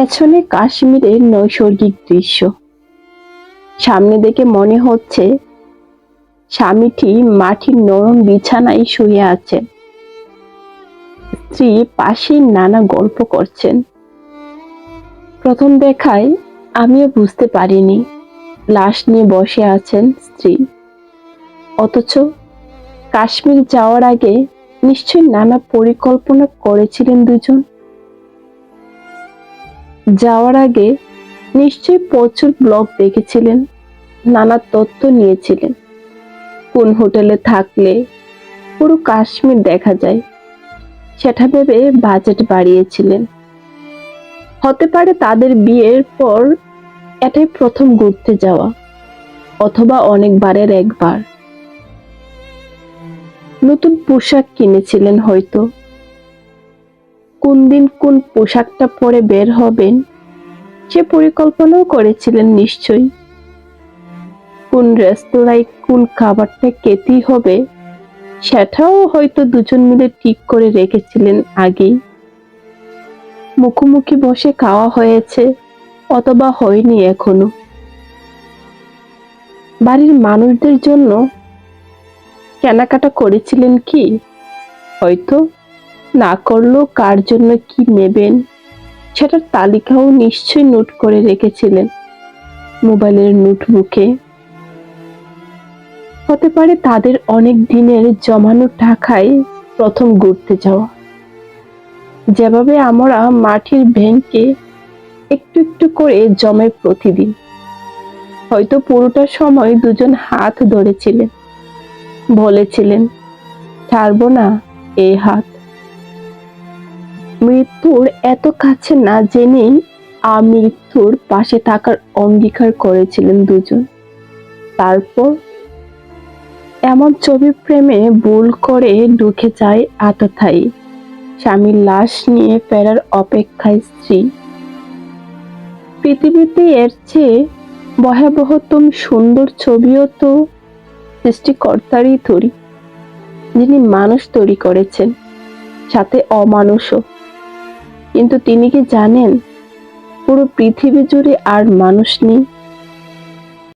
পেছনে কাশ্মীরের নৈসর্গিক দৃশ্য। সামনে দেখে মনে হচ্ছে স্বামীটি মাটির নরম বিছানায় শুয়ে আছেন। স্ত্রী পাশে নানা গল্প করছেন। প্রথম দেখায় আমিও বুঝতে পারিনি। লাশ নিয়ে বসে আছেন স্ত্রী। অথচ কাশ্মীর যাওয়ার আগে নিশ্চয়ই নানা পরিকল্পনা করেছিলেন দুজন। যাওয়ার আগে নিশ্চয়ই প্রচুর ব্লগ দেখেছিলেন, নানা তথ্য নিয়েছিলেন। কোন হোটেলে থাকলে পুরো কাশ্মীর দেখা যায়, সেটা ভেবে বাজেট বাড়িয়েছিলেন। হতে পারে তাদের বিয়ের পর এটাই প্রথম ঘুরতে যাওয়া, অথবা অনেকবারের একবার। নতুন পোশাক কিনেছিলেন হয়তো। কোন দিন কোন পোশাকটা পরে বের হবেন, সে পরিকল্পনাও করেছিলেন নিশ্চয়ই। কোন রেস্তোরাঁয় কোন খাবারটা খেতেই হবে, সেটাও হয়তো দুজন মিলে ঠিক করে রেখেছিলেন আগেই। মুখোমুখি বসে খাওয়া হয়েছে, অথবা হয়নি এখনও। বাড়ির মানুষদের জন্য কেনাকাটা করেছিলেন কি? হয়তো না করলেও কার জন্য কি নেবেন? সেটার তালিকাও নিশ্চয়ই নোট করে রেখেছিলেন মোবাইলের নোটবুকে। হতে পারে তাদের অনেক দিনের জমানো টাকায় প্রথম ঘুরতে যাওয়া। যেভাবে আমরা মাটির ব্যাংকে একটু একটু করে জমে প্রতিদিন, হয়তো পুরোটা সময় দুজন হাত ধরেছিলেন, বলেছিলেন, ছাড়বো না এই হাত। মৃত্যুর এত কাছে না জেনেই আমৃত্যুর পাশে থাকার অঙ্গীকার করেছিলেন দুজন। তারপর এমন ছবি প্রেমে ভুল করে ঢুকে যায় আতথাই, স্বামীর লাশ নিয়ে ফেরার অপেক্ষায় স্ত্রী। পৃথিবীতে এর চেয়ে ভয়াবহতম সুন্দর ছবিও তো সৃষ্টিকর্তারই তৈরি, যিনি মানুষ তৈরি করেছেন, সাথে অমানুষও। কিন্তু তিনি কি জানেন? পুরো পৃথিবী জুড়ে আর মানুষ নেই।